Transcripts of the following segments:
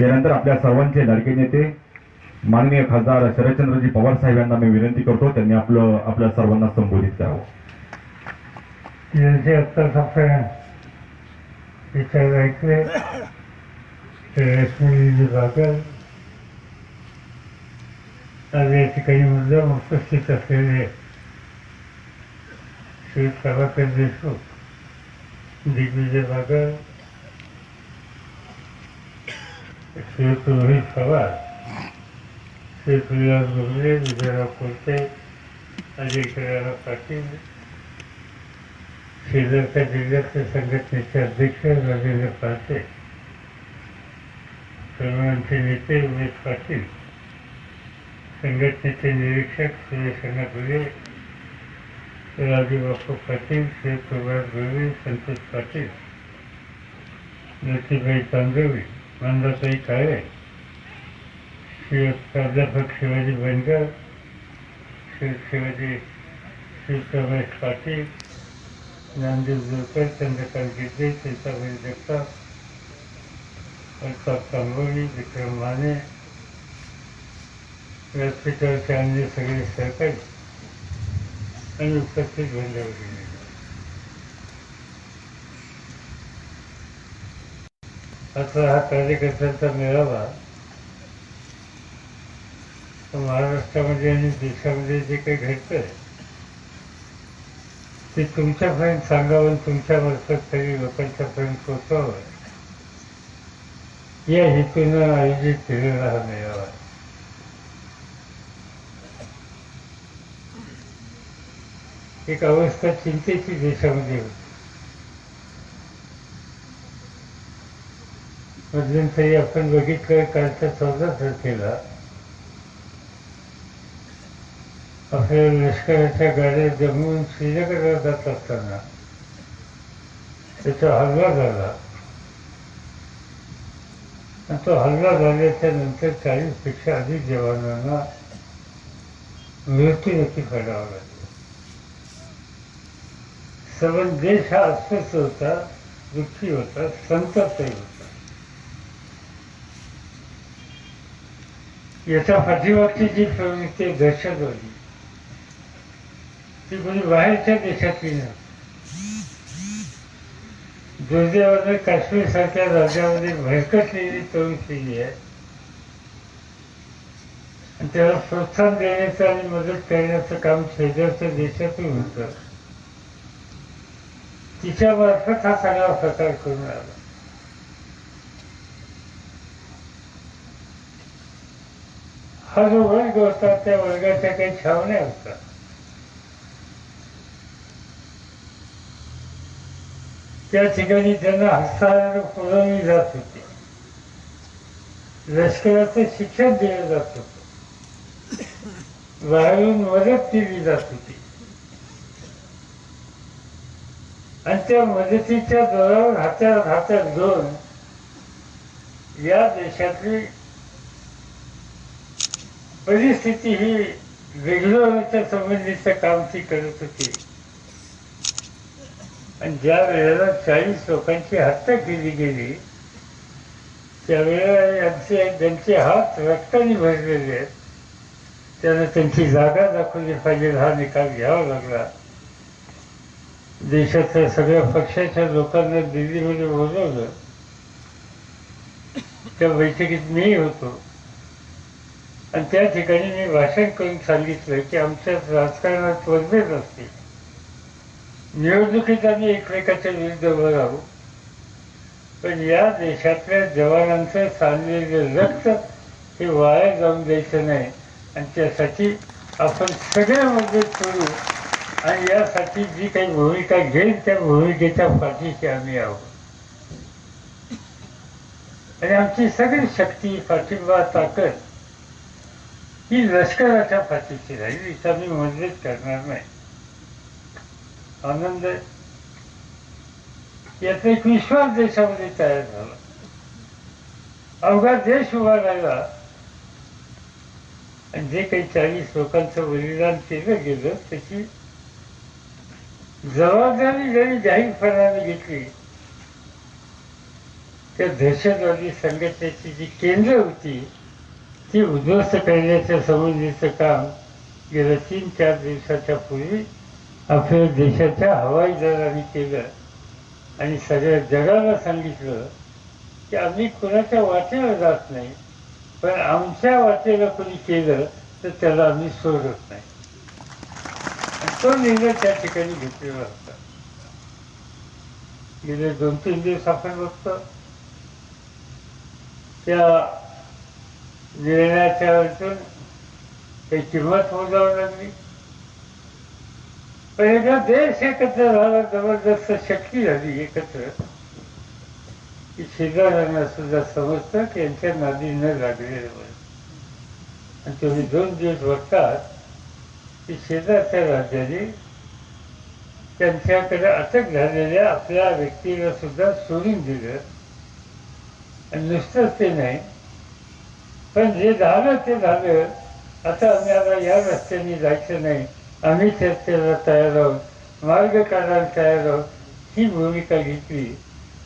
यानंतर आपल्या सर्वांचे लाडके नेते माननीय खासदार शरदचंद्रजी पवार साहेब यांना मी विनंती करतो त्यांनी आपलं आपल्या सर्वांना संबोधित करावं. यांचे अत्तर आपण विचार ऐकले ते रश्मी बागल आज या ठिकाणी मुद्दाम उपस्थित असलेले श्री प्रभाकर देशमुख दिग्विजय बागल श्री रोहित पवार श्री प्रियास गुगले विजयराव कोलते अजय केदारराव पाटील शेजारच्या जिल्ह्यातले संघटनेचे अध्यक्ष राजेंद्र पाहते तरुणांचे नेते उमेश पाटील संघटनेचे निरीक्षक श्री अण्णापुरे राजूबापू पाटील श्री प्रभात गुरुवे संतोष पाटील नरसीबाई तांदवी मंदाताई काळे शिव प्राध्यापक शिवाजी बनगर शिव शिवाजी श्री रमेश पाटील ज्ञानदेव जोकर चंद्रकांत गिद्दे सीताबाई जगताप अल्ताप तांबोळी विक्रम माने व्यासपीठावरचे अन्य सगळे सहकारी आणि उपस्थित बंधू असा हा कार्यकर्त्यांचा मेळावा महाराष्ट्रामध्ये आणि देशामध्ये जे काही घडतंय ते तुमच्यापर्यंत सांगावं आणि तुमच्या मार्फत तरी लोकांच्यापर्यंत पोचावं या हेतूनं आयोजित केलेला हा मेळावा. एक अवस्था चिंतेची देशामध्ये होती. मध्यंतरी आपण बघितलं कालच्या चौदा तारखेला आपल्या लष्कराच्या गाड्या जमवून श्रीनगरला जात असताना त्याचा हल्ला झाला. आणि तो हल्ला झाल्याच्यानंतर चाळीसपेक्षा अधिक जवानांना मृत्यूदेखील काढावा लागला. सबंध देश हा अस्वस्थ होता दुःखी होता संतप्तही होता. याच्या पाठीमागची जी प्रवृत्ती दहशतवादी होती. ती कोणी बाहेरच्या देशातली नव्हती दुर्दैवानं काश्मीर सारख्या राज्यामध्ये भरकटलेली तरुण पिढी आहे. आणि त्याला प्रोत्साहन देण्याचं आणि मदत करण्याचं काम शेजारच्या देशातून होतं. तिच्या मार्फत हा सगळा प्रकार करून आला. हा जो वर्ग होता त्या वर्गाच्या काही छावण्या होत्या त्या ठिकाणी त्यांना हस्तांतर पुरवली जात होती. लष्कराचं शिक्षण दिलं जात होतं. बाहेरून मदत केली जात होती. आणि त्या मदतीच्या दरावर हातात हातात घेऊन या देशातली परिस्थिती ही बिघडवण्याच्या संबंधीचं काम ती करत होती. आणि ज्या वेळेला चाळीस लोकांची हत्या केली गेली त्यावेळेला यांचे त्यांचे हात रक्ताने भरलेले आहेत त्यांना त्यांची जागा दाखवली पाहिजे हा निकाल घ्यावा लागला. देशातल्या सगळ्या पक्षाच्या लोकांना दिल्लीमध्ये बोलवलं. त्या बैठकीत मी होतो. आणि त्या ठिकाणी मी भाषण करून सांगितलं की आमच्या राजकारणात मतभेद असते निवडणुकीत आम्ही एकमेकाच्या विरुद्ध उभं राहू. पण या देशातल्या जवानांचं सांडलेलं रक्त हे वाया जाऊन द्यायचं नाही. आणि त्यासाठी आपण सगळे मदत करू. आणि यासाठी जी काही भूमिका घेईल त्या भूमिकेच्या पाठीशी आम्ही आहोत. आणि आमची सगळी शक्ती पाठिंबा ताकद ही लष्कराच्या पाठीची राहील इथं मी मदत करणार नाही. आनंद याचा एक विश्वास देशामध्ये तयार झाला. अवघा देश उभा राहिला. आणि जे काही चाळीस लोकांचं बलिदान केलं गेलं त्याची जबाबदारी जरी जाहीरपणाने घेतली त्या दहशतवादी संघटनेची जी केंद्र होती ती उद्ध्वस्त करण्याच्या संबंधीचं काम गेल्या तीन चार दिवसाच्या पूर्वी आपल्या देशाच्या हवाई दलाने केलं. आणि सगळ्या जगाला सांगितलं की आम्ही कुणाच्या वाटेला जात नाही पण आमच्या वाटेला कोणी केलं तर त्याला आम्ही सोडत नाही. तो निर्णय त्या ठिकाणी घेतलेला होता. गेले दोन तीन दिवस आपण बघतो. त्या निर्णयाच्या अडचण काही किंमत मोजावं लागली. पण एकदा देश एकत्र झाला जबरदस्त शक्ती झाली एकत्र की शेजाऱ्यांना सुद्धा समजतं की यांच्या नादी न लागलेलं आणि तुम्ही दोन दिवस बघतात की शेजारच्या राज्याने त्यांच्याकडे अटक झालेल्या आपल्या व्यक्तीला सुद्धा सोडून दिलं. आणि नुसतंच ते नाही पण जे झालं ते झालं. आता आम्हाला या रस्त्याने जायचं नाही. आम्ही चर्चेला तयार आहोत. मार्ग काढायला तयार आहोत. ही भूमिका घेतली.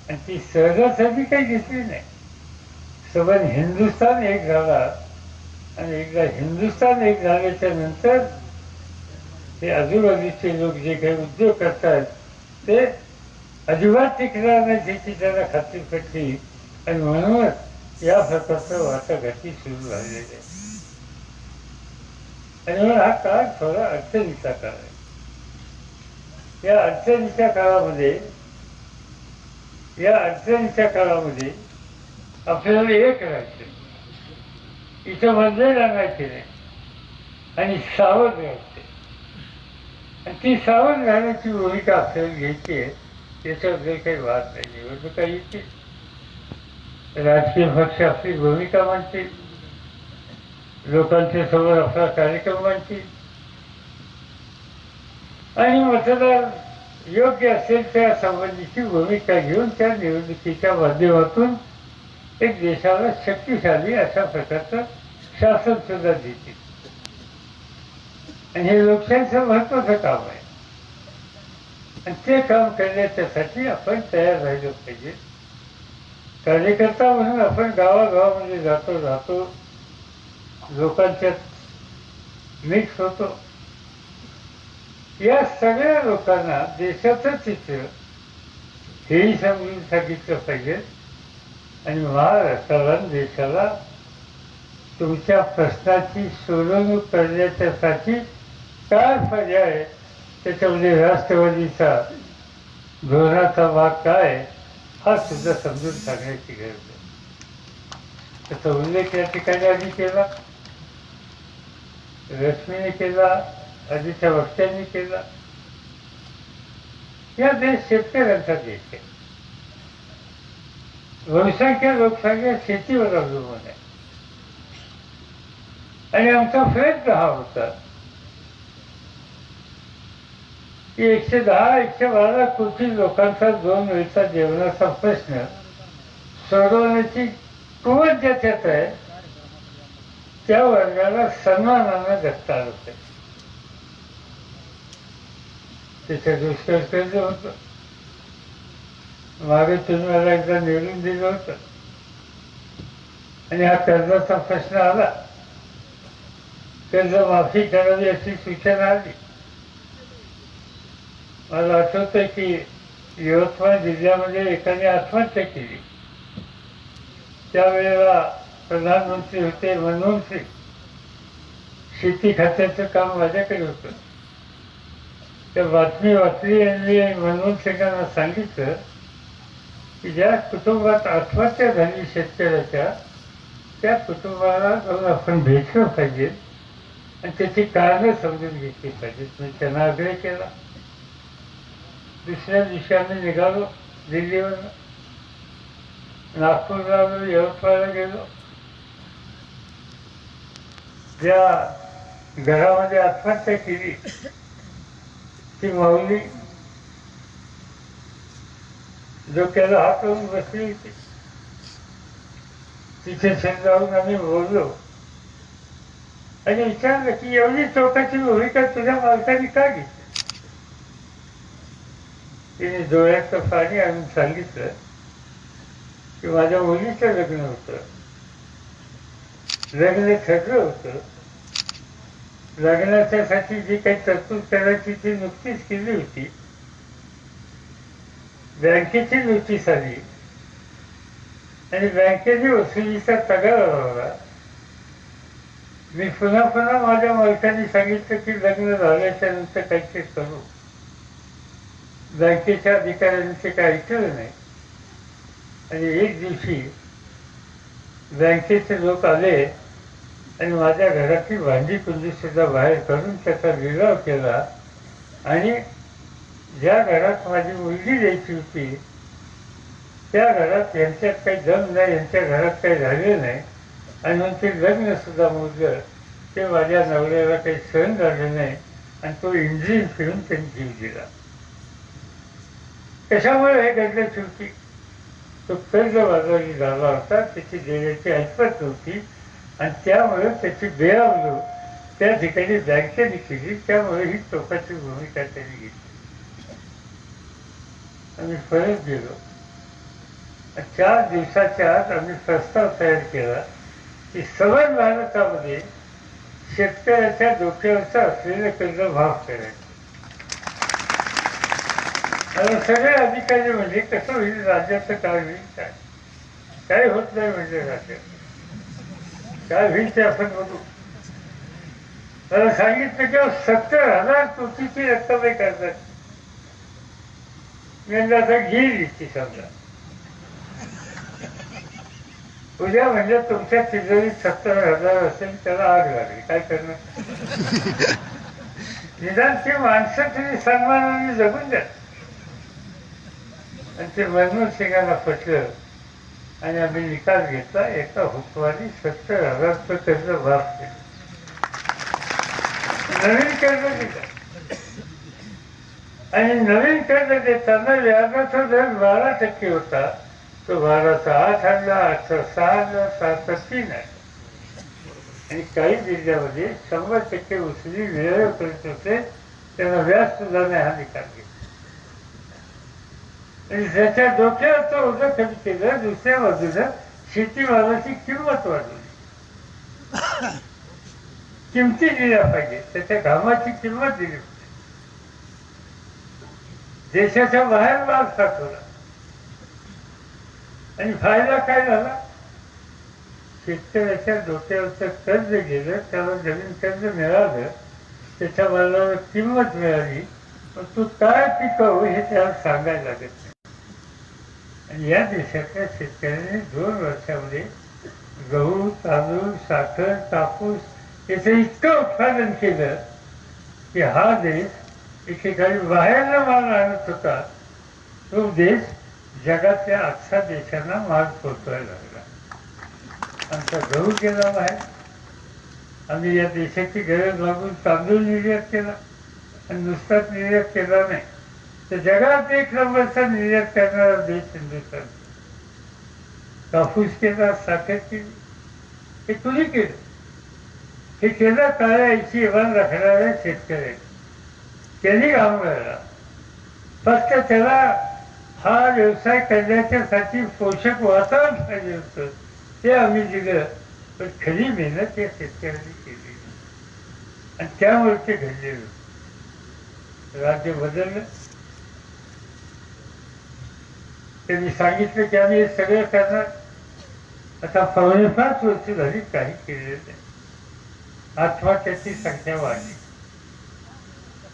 आणि ती सहजासाठी काही घेतली नाही. सबन हिंदुस्थान एक झाला. आणि एकदा हिंदुस्थान एक झाल्याच्यानंतर ते आजूबाजूचे लोक जे काही उद्योग करतात ते अजिबात टिकणार नाही त्याची त्यांना खात्री पटली. आणि म्हणूनच या प्रकारचं वाटाघाटी सुरू झालेली आहे. आणि म्हणून हा काळ थोडा अडचणीचा काळ आहे. या अडचणीच्या काळामध्ये या अडचणीच्या काळामध्ये आपल्याला एक राहायचं इथं म्हणजे लागायचे नाही. आणि सावध राहायचे. आणि ती सावध राहण्याची भूमिका आपल्याला घ्यायची आहे याच्याबद्दल काही वाद नाही. निवडणुका येते राजकीय पक्ष आपली भूमिका मांडतील लोकांच्या समोर आपला कार्यक्रम मांडतील आणि मतदार योग्य असेल त्या संबंधीची भूमिका घेऊन त्या निवडणुकीच्या माध्यमातून एक देशाला शक्तिशाली अशा प्रकारचं शासन सुद्धा देतील. आणि हे लोकशाहीचं महत्वाचं काम आहे. आणि ते काम करण्याच्यासाठी आपण तयार राहिलो पाहिजे. कार्यकर्ता म्हणून आपण गावागावामध्ये जातो जातो लोकांच्यात मिक्स होतो या सगळ्या लोकांना देशाचं चित्र हेही समजून सांगितलं पाहिजे आणि महाराष्ट्राला देशाला तुमच्या प्रश्नाची सोडवणूक करण्याच्यासाठी काय पर्याय आहे? त्याच्यामध्ये राष्ट्रवादीचा धोरणाचा भाग काय आहे? हा सुद्धा समजून सांगण्याची गरज आहे त्याचा उल्लेख या ठिकाणी आधी केला रश्मीने केला आधीच्या वक्त्यांनी केला. या देश शेतकऱ्यांचा देश आहे. बहुसंख्य लोकसंख्या शेतीवर अवलंबून आहे. आणि आमचा प्रयत्न हा होता. की एकशे दहा एकशे बारा कोटी लोकांचा दोन वेळचा जेवणाचा प्रश्न. सोडवण्याची कुवत ज्याच्यात आहे त्या वर्गाला सन्मानानं जगता आलं पाहिजे त्याच्या दुष्काळ कर्ज होतं. मागे तुम्ही मला एकदा निवडून दिलं होतं. आणि हा कर्जाचा प्रश्न आला. कर्ज माफी करावी अशी सूचना आली. मला आठवतंय की यवतमाळ जिल्ह्यामध्ये एकाने आत्महत्या केली. त्यावेळेला प्रधानमंत्री होते मनमोहन सिंग. शेती खात्याचं काम माझ्याकडे होतं. त्या बातमी वाचली आणि मी मनमोहन सिंगांना सांगितलं की ज्या कुटुंबात आत्महत्या झाली शेतकऱ्याच्या त्या कुटुंबाला जाऊन आपण भेटलं पाहिजे आणि त्याची कारणं समजून घेतली पाहिजेत. मी त्यांना आग्रह केला. दुसऱ्या दिवशी आम्ही निघालो. दिल्लीवर नागपूरला आलो यवतमाळला गेलो. ज्या घरामध्ये आत्महत्या केली ती माऊली डोक्याला हात लावून बसली होती. तिथे शेत आम्ही बोललो. आणि विचारलं की एवढी चौकाची भूमिका तुझ्या मालकाने का घेतली? तिने डोळ्याचं पाणी आणून सांगितलं की माझ्या मुलीचं लग्न होतं. लग्न ठरलं होतं. लग्नाच्यासाठी जी काही तरतूद करायची ती नुकतीच केली होती. बँकेची नोटीस आली. आणि बँकेने वसुलीचा तगार लावला मी पुन्हा पुन्हा माझ्या मालकाने सांगितलं की लग्न झाल्याच्यानंतर काहीतरी करू. बँकेच्या अधिकाऱ्यांनी ते काय ऐकलं नाही. आणि एक दिवशी बँकेचे लोक आले आणि माझ्या घरातली भांडी कुंजीसुद्धा बाहेर काढून त्याचा लिलाव केला आणि ज्या घरात माझी मुलगी द्यायची होती त्या घरात यांच्यात काही दम नाही यांच्या घरात काही झाले नाही. आणि मग ते लग्न सुद्धा ते माझ्या नवऱ्याला काही सहन झालं नाही आणि तो इंजिन फिरून त्यांनी जीव दिला. कशामुळे हे घडलं शेवटी? तो कर्जबाजारी झाला होता त्याची देण्याची ऐपत नव्हती आणि त्यामुळे त्याची बेअवलो त्या ठिकाणी बँकेने केली त्यामुळे ही टोकाची भूमिका त्यांनी घेतली. आम्ही परत गेलो. चार दिवसाच्या आत आम्ही प्रस्ताव तयार केला की सवय भारतामध्ये शेतकऱ्याच्या डोक्यावरचं असलेलं कर्ज माफ करायचं. सगळे अधिकारी म्हणजे कसं होईल राज्याचं काय होईल काय काय होत नाही म्हणजे राज्यात काय होईल ते आपण बघू. मला सांगितलं की सत्तर हजार कोटीची रक्कम आहे कर्जाची मी आता घेईल ती समजा. उद्या म्हणजे तुमच्या तिजोरीत सत्तर हजार असेल त्याला आग लागली. काय करणार? निदान ती माणसं तुम्ही सन्मानाने जगून द्या. आणि ते मनमोहन सिंगांना पटलं. आणि आम्ही निकाल घेतला. एका हुकमाने सत्तर हजारचं कर्ज भाग केलं. नवीन कर्ज दिलं आणि नवीन कर्ज देताना व्याजाचा दर बारा टक्के होता. तो बाराचा आठ आणला आठचा सहा आणला सहाचा तीन आहे आणि काही जिल्ह्यामध्ये शंभर टक्के वसुली वेळेवर होते त्यांना व्याज सुद्धा नाही हा निकाल घेतला E, आणि ज्याच्या डोक्यावर तो ओझं कमी केलं दुसऱ्या बाजूला शेतीमालाची किंमत वाढवली किमती दिल्या पाहिजे त्याच्या घामाची किंमत दिली पाहिजे. देशाच्या बाहेर माल साठवला. आणि फायदा काय झाला? शेतकऱ्याच्या डोक्यावरचं कर्ज गेलं त्याला जमीन कर्ज मिळालं त्याच्या मालाला किंमत मिळाली. पण तू काय पिकवू हे त्याला सांगायला लागत नाही. आणि या देशातल्या शेतकऱ्यांनी दोन वर्षामध्ये गहू तांदूळ साखर कापूस याचं इतकं उत्पादन केलं की हा देश एकेकाळी बाहेरला माल आणत होता. तो देश जगातल्या आजच्या देशांना माल पोचवायला लागला. आमचा गहू केला बाहेर. आम्ही या देशाची गरज लागून तांदूळ निर्यात केला आणि नुसताच निर्यात केला नाही. तर जगात एक नंबरचा निर्यात करणारा देश हिंदुस्थान. कापूस केला साखर केली. हे कुणी केलं? हे केलं तळ्याची ऐशी इमान राखणाऱ्या शेतकऱ्यांनी त्यांनी काम करायला फक्त त्याला हा व्यवसाय करण्याच्यासाठी पोषक वातावरण पाहिजे होतं ते आम्ही दिलं. पण खरी मेहनत या शेतकऱ्यांनी केली. आणि त्यामुळे ते घडलेलं राज्य बदललं. त्यांनी सांगितले की आम्ही हे सगळं करणार. आता पावणे पाच वर्ष झाली काही केलेलं नाही. त्याची संख्या वाढली.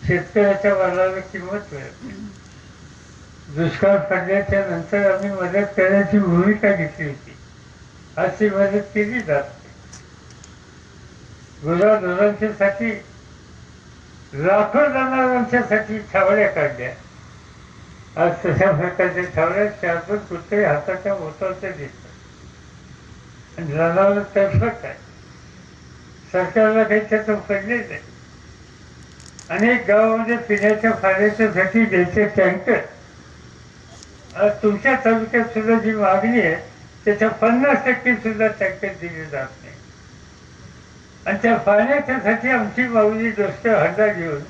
शेतकऱ्याच्या मालाला किंमत मिळत नाही. दुष्काळ पडल्याच्या नंतर आम्ही मदत करण्याची भूमिका घेतली होती. अशी मदत केली जात नाही. साठी लाखो जनावरांच्यासाठी छावड्या काढल्या. आज तशा प्रकारचे ठेवले चार दोन हाताच्या बोटावरच्या दिसतात. आणि जनावर तडफट आहे सरकारला काही त्याचं पडले नाही अनेक गावामध्ये पिण्याच्या पाण्याच्यासाठी द्यायचे टँकर. आज तुमच्या तालुक्यात सुद्धा जी मागणी आहे त्याच्या पन्नास टक्के सुद्धा टँकर दिले जात नाही. आणि त्या पाण्याच्यासाठी आमची माऊली दोस्त हंडा घेऊन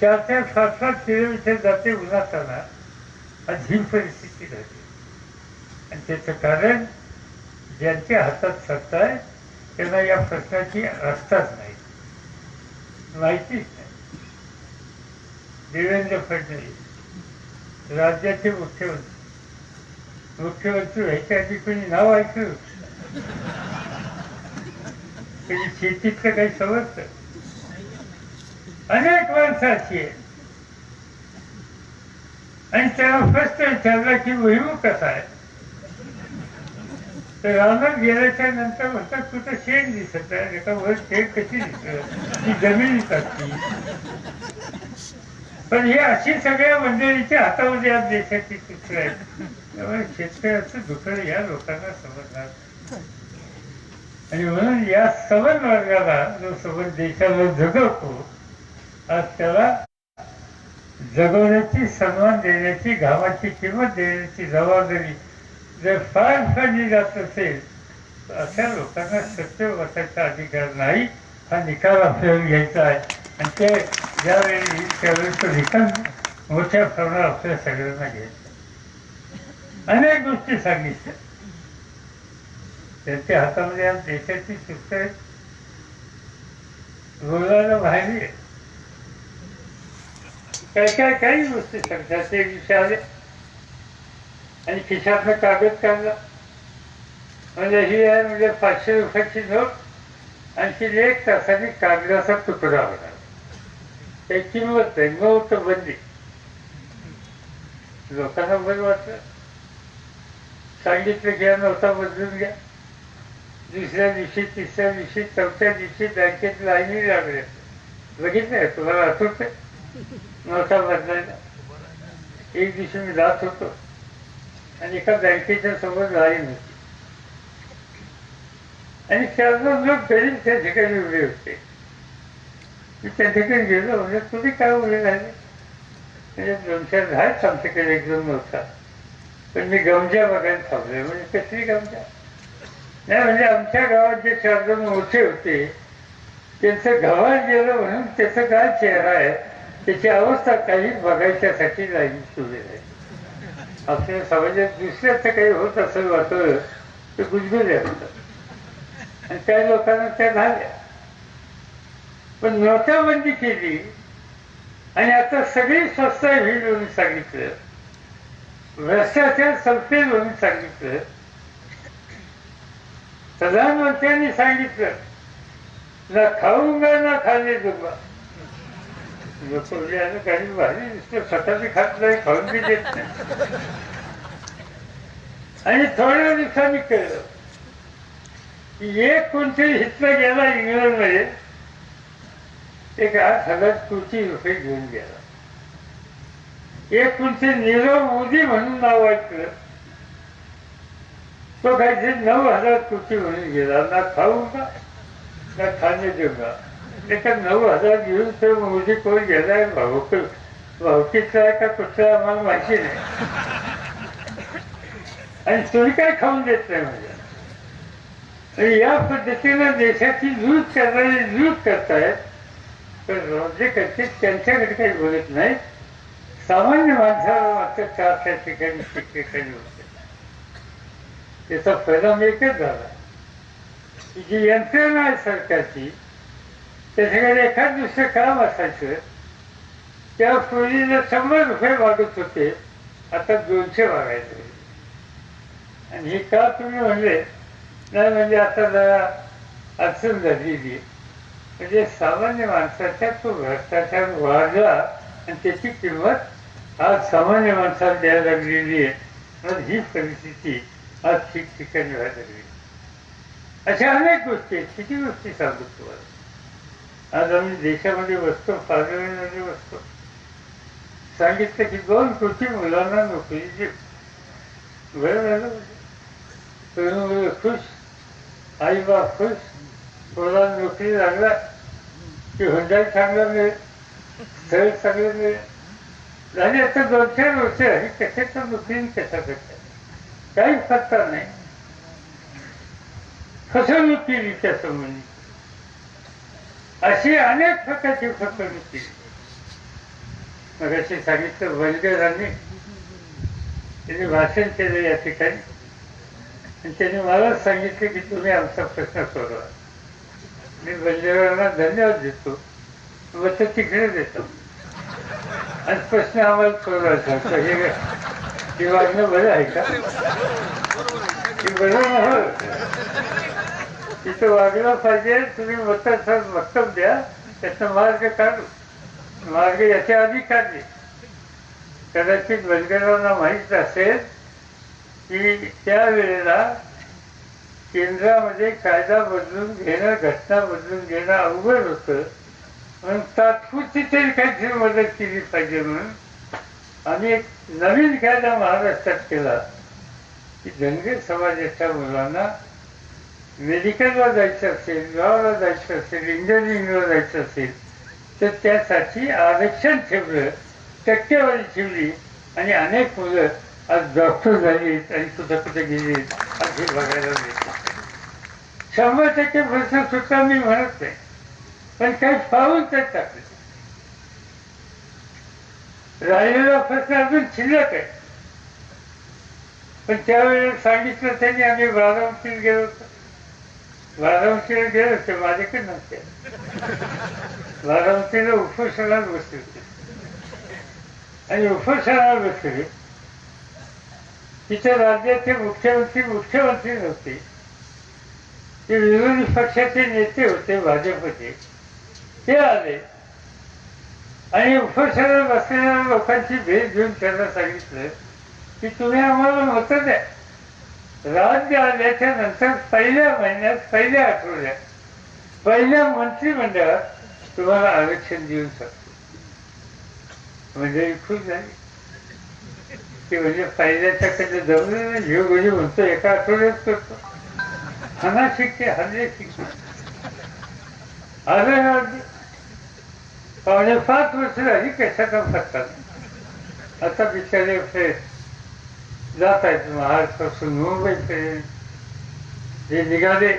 चार चार सात सात किलोमीटर जाते उन्हाताना. आज ही परिस्थिती झाली. आणि त्याचं कारण ज्यांच्या हातात सत्ता आहे त्यांना या प्रश्नाची रस्ताच नाही. माहितीच नाही. देवेंद्र फडणवीस राज्याचे मुख्यमंत्री. मुख्यमंत्री व्हायच्या आधी कोणी नाव ऐकलं? त्याची शेतीतलं काही समजतं? अनेक माणसं आहे आणि त्याला प्रश्न विचारला की भुईमुख कसा आहे? तर रानात गेल्याच्यानंतर म्हणतात कुठं शेण दिसत आहे. एका वर शेण कशी दिसत? ती जमिनीत असती पण हे अशी सगळ्या मंडळीच्या हातामध्ये आज देशाची चित्र आहेत. त्यामुळे शेतकऱ्याचं दुःख या लोकांना समजणार. आणि म्हणून या सवन वर्गाला जो सवन देशाला जगवतो आज त्याला जगवण्याची सन्मान देण्याची घामाची किंमत देण्याची जबाबदारी जर फार फाडली जात असेल तर अशा लोकांना सत्य बसायचा अधिकार नाही हा निकाल आपल्याला घ्यायचा आहे. आणि ते ज्यावेळी त्यावेळी तो निकाल मोठ्या प्रमाणात आपल्या सगळ्यांना घ्यायचा अनेक गोष्टी सांगितल्या. त्यांच्या हातामध्ये आज देशाची शिस्त आहे. बोलायला बाहेर आहे. काय काय काही गोष्टी सांगतात ते दिवशी आले आणि खिशातनं कागद काढला. म्हणजे ही आहे म्हणजे पाचशे रुपयाची नोट आणखी एक तासाने कागदाचा तुकडा होणार काही किंमत नाही नोट बंदी. लोकांना बरं वाटलं. सांगितलं घ्या नव्हता बदलून घ्या. दुसऱ्या दिवशी तिसऱ्या दिवशी चौथ्या दिवशी बँकेत लाईनी लागल्या. बघितलं तुम्हाला आठवतंय? नोटा बदलायला एक दिवशी मी जात होतो. आणि एका बँकेच्या समोर लाईन होती. आणि चार लोक गरीब त्या ठिकाणी उभे होते. मी त्या ठिकाणी गेलो. म्हणजे तुम्ही काय उभे राहिले? म्हणजे दोन चार आहेत आमच्याकडे एक दोन नव्हता. पण मी गमजा बघायला थांबले म्हणजे कसली गमजा? नाही म्हणजे आमच्या गावात जे चार दोन मोठे होते त्यांचं गावात गेलं म्हणून त्याचा काय चेहरा आहे? त्याची अवस्था काही बघायच्यासाठी लाईन सुरू आहे. आपल्या समाजात दुसऱ्याचं काही होत असेल वाटलं ते गुजगुल्या होतात आणि त्या लोकांना त्या झाल्या. पण नोटाबंदी केली आणि आता सगळी स्वस्त होईल म्हणून सांगितलं. भ्रष्टाचार संपेल म्हणून सांगितलं. प्रधानमंत्र्यांनी सांगितलं ना खाऊंगा ना खाणे दूंगा लोक म्हणजे काही भारी नुसतं स्वतःची खात नाही. खाऊन बी देत नाही आणि थोड्या दिवसांनी कळलं की एक कोणतरी हिथलं गेला इंग्लंडमध्ये एक आठ हजार कोटी रुपये घेऊन गेला. एक कोणते नीरव मोदी म्हणून नाव ऐकलं तो काहीतरी नऊ हजार कोटी म्हणून गेला ना खाऊ का? ना खाणे देऊ का त्याच्या नऊ हजार घेऊन तो मोदी कोण गेलाय भाऊक भाऊकीचा आहे का कुठला आम्हाला माहिती नाही. आणि तुम्ही काय खाऊन देत नाही म्हणजे आणि या पद्धतीनं देशाची लूज करणारी लूज करतायत. तर राज्य करते त्यांच्याकडे काही बोलत नाही. सामान्य माणसाला मात्र चार चार ठिकाणी ठिकठिकाणी होते. त्याचा परिणाम एकच झाला. जी यंत्रणा आहे सरकारची त्याच्याकडे एखाद दुसरं काम असायचं. त्या पूर्वीला शंभर रुपये मागत होते. आता दोनशे मागायचे आणि हे का तुम्ही म्हणले? नाही म्हणजे आता जरा अडचण झालेली. म्हणजे सामान्य माणसाच्या तो भ्रष्टाचार वाढला आणि त्याची किंमत आज सामान्य माणसाला द्यायला लागलेली आहे. मग ही परिस्थिती आज ठिकठिकाणी व्हायला लागली. अशा अनेक गोष्टी आहेत. किती गोष्टी सांगतो तुम्हाला? आज आम्ही देशामध्ये बसतो पार्लमेंटमध्ये बसतो. सांगितलं की दोन कोटी मुलांना नोकरी दे. बरं झालं खुश आई बाप खुश मुलांना नोकरी लागला की हुंडाई चांगला मिळेल स्थळ चांगलं मिळेल आणि आता दोन चार वर्ष आहे कशाच्या नोकरी कशा कशा काही पत्ता नाही. फसवणूक केली त्या संबंधी अशी अनेक प्रकारची फसवणूक होती मग अशी सांगितलं वलगरांनी त्याने भाषण केलं या ठिकाणी. आणि त्यांनी मला सांगितले की तुम्ही आमचा प्रश्न सोडवा. मी बलदेवांना धन्यवाद देतो. व तर तिकडे देतो. आणि प्रश्न आम्हाला सोडवायचा हे हे वागणं बरं आहे का? हे बरं तिथं वागलं पाहिजे तुम्ही मतदार वक्तव्य द्या त्याचा मार्ग काढू. मार्ग याच्या आधी काढले. कदाचित बनगरांना माहीत असेल की त्यावेळेला केंद्रामध्ये कायदा बदलून घेणं घटना बदलून घेणं अवघड होतं. म्हणून तात्पुरती तरी काहीतरी मदत केली पाहिजे म्हणून आम्ही एक नवीन कायदा महाराष्ट्रात केला. की धनगर समाजाच्या मुलांना मेडिकलला जायचं असेल लॉला जायचं असेल इंजिनिअरिंगला जायचं असेल तर त्यासाठी आरक्षण ठेवलं टक्केवारी ठेवली आणि अनेक मुलं आज डॉक्टर झालीत आणि कुठं कुठे गेलीत असे बघायला मिळते. शंभर टक्के प्रश्न सुद्धा मी म्हणत नाही पण काही पाहून तर टाकले. राहिलेला प्रश्न अजून शिल्लक आहे. पण त्यावेळेला सांगितलं त्यांनी आम्ही बारामतीत गेलो होतो. बारामतीला गेले होते माझ्याकडे नव्हते. बारामतीला उपोषणात बसले होते. आणि उपोषणाला बसले तिथे राज्याचे मुख्यमंत्री मुख्यमंत्री नव्हते. ते विरोधी पक्षाचे नेते होते भाजपचे. ते आले. आणि उपोषणाला बसलेल्या लोकांची भेट घेऊन त्यांना सांगितलं की तुम्ही आम्हाला मतं द्या. राज्य आल्याच्यानंतर पहिल्या महिन्यात पहिल्या आठवड्यात पहिल्या मंत्रिमंडळात तुम्हाला आरक्षण देऊन शकतो. म्हणजे खुश झाली की म्हणजे पहिल्याच्या कडे जमलं जीव म्हणजे म्हणतो एका आठवड्यात करतो. हाना शिकते हल्ले शिकते अरे राज्य पावणे पाच वर्ष झाली कशा काम करतात आता बिचारे जात आहेत महाराष्ट्रापासून मुंबईपर्यंत जे निघाले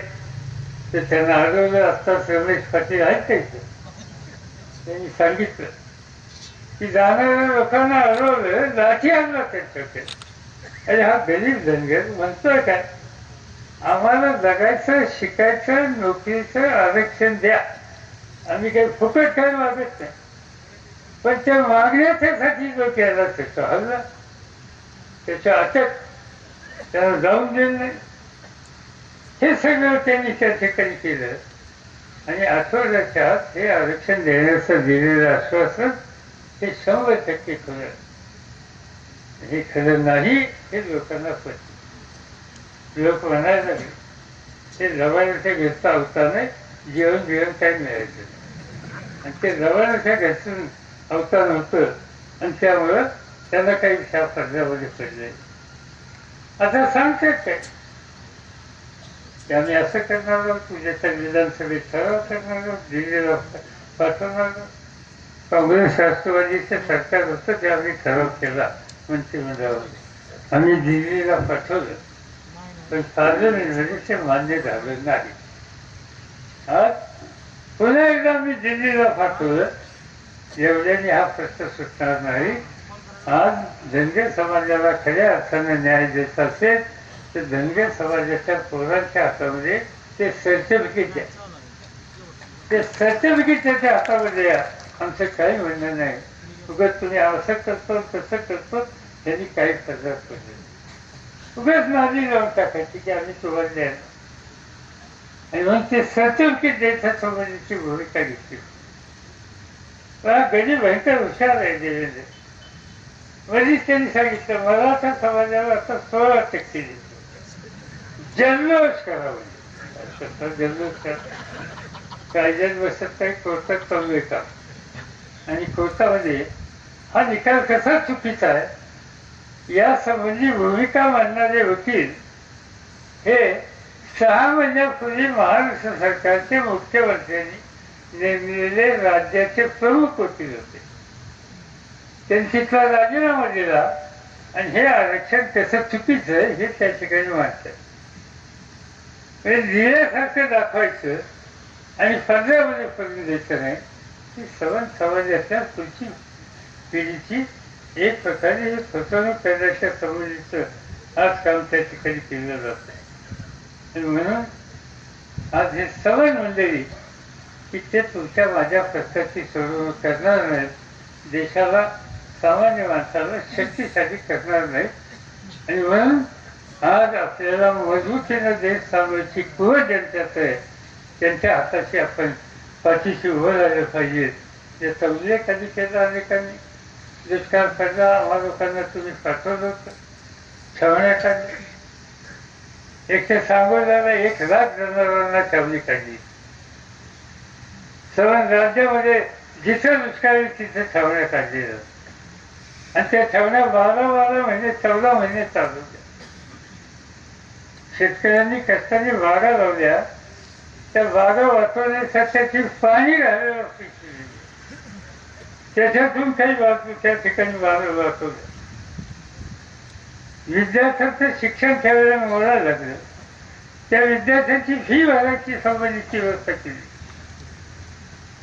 ते त्यांना अडवलं असताच रमेश पाटील आहेत का इथे? त्यांनी सांगितलं. की जाणाऱ्या लोकांना अडवलं लाठी आणला त्यांच्याकडे अरे हा गरीब धनगर म्हणतोय काय? आम्हाला जगायचं शिकायचं नोकरीचं आरक्षण द्या. आम्ही काही फुकट काय मागत नाही. पण त्या मागण्या त्यासाठी जो केला त्याचा हल्ला त्याच्या अटक त्याला जाऊन दिलं नाही हे सगळं त्यांनी त्या ठिकाणी केलं. आणि आठवड्याच्या आत हे आरक्षण देण्याचं दिलेलं आश्वासन हे शंभर टक्के खरं. हे खरं नाही हे लोकांना पटलं. लोक म्हणायला लागले ते रवाण्याच्या घरचा अवताने जेवण बिवण काही मिळायचं आणि ते रवाण्याच्या घरचं अवतार नव्हतं. आणि त्यामुळं त्यांना काही त्या पडद्यामध्ये पडले. आता सांगतात काय की आम्ही असं करणार आहोत उद्याच्या विधानसभेत ठराव करणार आहोत दिल्लीला पाठवणार आहोत. काँग्रेस राष्ट्रवादीचं सरकार होतं ते आम्ही ठराव केला मंत्रिमंडळामध्ये आम्ही दिल्लीला पाठवलं. पण पार्लमेंटमध्ये ते मान्य झालं नाही. आज पुन्हा एकदा मी दिल्लीला पाठवलं. एवढ्याने हा प्रश्न सुटणार नाही. आज धनगर समाजाला खऱ्या अर्थाने न्याय देत असेल तर धनगर समाजाच्या पोरांच्या हातामध्ये ते सर्टिफिकेट द्या. ते सर्टिफिकेट त्याच्या हातामध्ये द्या आमचं काही म्हणणं नाही. उगत तुम्ही असं करतो तसं करतो त्यांनी काही फरक पडले उगत माझी लावून टाकायची की आम्ही तुम्हाला द्या आणि मग ते सर्टिफिकेट द्यायच्या संबंधीची भूमिका घेतली. पण भयंकर हुशार आहे देवेंद्र. वरीच त्यांनी सांगितलं. मराठा समाजाला आता सोळा टक्के देतो जल्लोष करावा म्हणजे. जल्लोष करा. कायद्यात बसत काही कोर्टात चालू येतात. आणि कोर्टामध्ये हा निकाल कसा चुकीचा आहे या संबंधी भूमिका मांडणारे वकील हे सहा महिन्यापूर्वी महाराष्ट्र सरकारचे मुख्यमंत्र्यांनी नेमलेले राज्याचे प्रमुख वकील होते. त्यांनी तिथला राजीनामा दिला. आणि हे आरक्षण कसं चुकीचं आहे हे त्या ठिकाणी मांडतात म्हणजे लिहिल्यासारखं दाखवायचं आणि पदरामध्ये पडून द्यायचं नाही ही सवन समाजाच्या पुढची पिढीची एक प्रकारे हे फसवणूक करण्याच्या संबंधीचं आज काम त्या ठिकाणी केलं जात आहे. आणि म्हणून आज हे सवन मंडळी की ते तुमच्या माझ्या प्रश्नाची सोडवणूक करणार नाहीत. देशाला सामान्य माणसाला शक्तीसाठी करणार नाही. आणि म्हणून आज आपल्याला मजबूतीनं देश सांभाळची कुवत ज्यांच्यात आहे. त्यांच्या हाताशी आपण पाठीशी उभं राहिलं पाहिजे. याचा उल्लेख कधी केला अनेकांनी? दुष्काळ पडला आम्हा लोकांना तुम्ही पाठवलं होतं. छावण्या काढल्या. एकशे सांगोल्याला एक लाख जनावरांना छावणी काढली. सर्व राज्यामध्ये जिथं दुष्काळ तिथे छावण्या काढल्या जातात आणि त्या ठेवण्या बारा बारा महिने चौदा महिने चालू होत्या शेतकऱ्यांनी कष्टाने बागा लावल्या. त्या बागा वाचवण्यासाठी त्याची पाणी घालायला त्याच्यातून काही वाचू त्या ठिकाणी बागा वाचवल्या. विद्यार्थ्यांचं शिक्षण ठेवायला मोडायला लागलं. त्या विद्यार्थ्यांची फी भरायची संबंधीची व्यवस्था केली.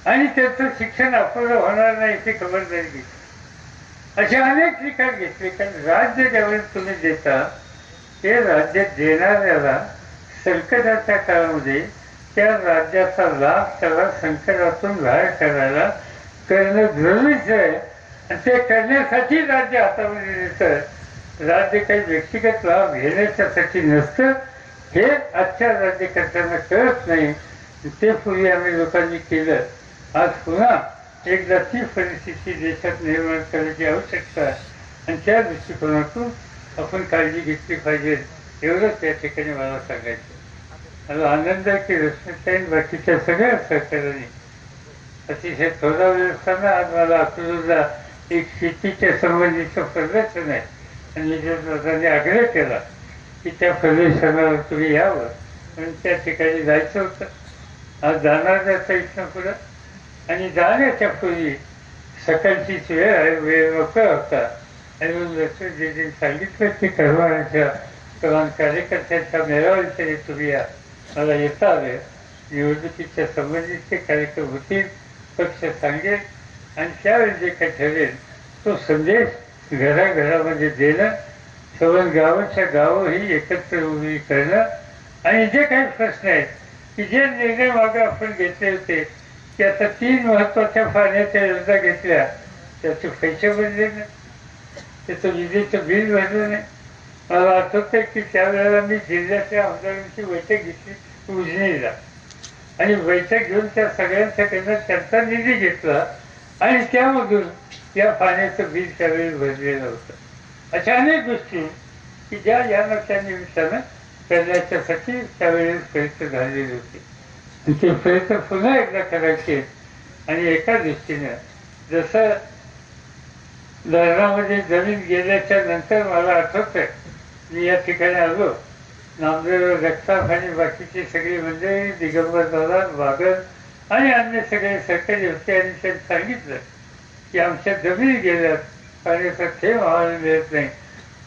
आणि त्याचं शिक्षण अपूर्ण होणार नाही ती खबरदारी घेतली. असे अनेक निकाल घेतले. कारण राज्य ज्यावेळेस तुम्ही देता ते राज्य देणाऱ्याला संकटाच्या काळामध्ये त्या राज्याचा लाभ त्याला संकटातून बाहेर करायला करणं जरुरीच आहे. आणि ते करण्यासाठी राज्य हातामध्ये देतं. राज्य काही व्यक्तिगत लाभ घेण्याच्यासाठी नसतं. हे आजच्या राज्यकर्त्यांना कळत नाही. ते पूर्वी आम्ही लोकांनी केलं. आज पुन्हा एक जाती परिस्थिती देशात निर्माण करण्याची आवश्यकता आणि त्या दृष्टिकोनातून आपण काळजी घेतली पाहिजे एवढंच त्या ठिकाणी मला सांगायचं मला आनंद आहे की रश्मीताईन बाकीच्या सगळ्या सहकाऱ्यांनी अतिशय थोडा वेळ असताना आज मला अकलूजला एक शेतीच्या संबंधीचं प्रदर्शन आहे. आणि विजयदादांनी आग्रह केला की त्या प्रदर्शनावर तुम्ही यावं. आणि त्या ठिकाणी जायचं होतं. आज जाणार त्याचा इथनं पुढं. आणि जाण्याच्या पूर्वी सकाळचीच वेळ वेळ मोकळा होता. आणि मग जे सांगितलं ते करवाण्याच्या तरुण कार्यकर्त्यांच्या मेळाव्याच्या तुम्ही या. मला येता आले. निवडणुकीच्या संबंधितचे कार्यक्रम होतील पक्ष सांगेल. आणि त्यावेळी जे काही ठरेल तो संदेश घराघरामध्ये देणं. सवन गावाच्या गावं ही एकत्र उभी करणं. आणि जे काही प्रश्न आहेत की जे निर्णय मागं आपण घेतले होते की आता तीन महत्त्वाच्या पाण्याच्या योजना घेतल्या. त्याचे पैसे भरले नाही. त्याचं विजेचं बिल भरलं नाही. मला आठवतंय की त्यावेळेला मी जिल्ह्याच्या आमदारांची बैठक घेतली उजनीला. आणि बैठक घेऊन त्या सगळ्यांच्याकडनं त्यांचा निधी घेतला आणि त्यामधून या पाण्याचं बिल त्यावेळी भरलेलं होतं. अशा अनेक गोष्टी की ज्या या त्या करण्याच्यासाठी त्यावेळेस प्रयत्न झालेले होते. ते प्रयत्न पुन्हा एकदा करायचे. आणि एका दृष्टीनं जसं धरणामध्ये जमीन गेल्याच्यानंतर मला आठवत मी या ठिकाणी आलो. नामदेव जगताप आणि बाकीची सगळी मंडळी दिगंबर दादा बागल आणि अन्य सगळे सरकारी होते आणि त्यांनी सांगितलं की आमच्या जमिनी गेल्यात पाण्याचा थेंब आम्हाला मिळत नाही.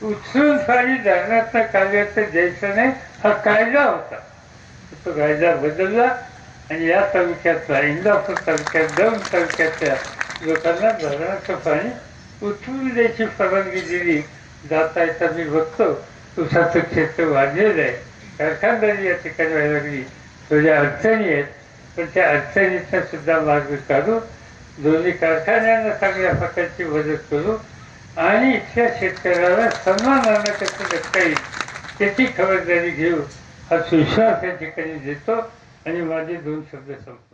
उचलून पाणी धरणातनं काढायचं द्यायचं नाही हा कायदा होता. तो कायदा बदलला. आणि या तालुक्यातला इंदापूर तालुक्यात दोन तालुक्यातल्या लोकांना धरणाचं पाणी उचलून द्यायची परवानगी दिली. जाता येता मी बघतो उसाचं क्षेत्र वाढलेलं आहे. कारखानदारी या ठिकाणी व्हायला लागली. थोड्या अडचणी आहेत पण त्या अडचणीचा सुद्धा मार्ग काढू. दोन्ही कारखान्यांना चांगल्या प्रकारची मदत करू. आणि इथल्या शेतकऱ्याला सन्मानानं कसं जगता येईल त्याची खबरदारी घेऊ. हा विश्वास या ठिकाणी देतो. आणि माझे दोन शब्द संपले.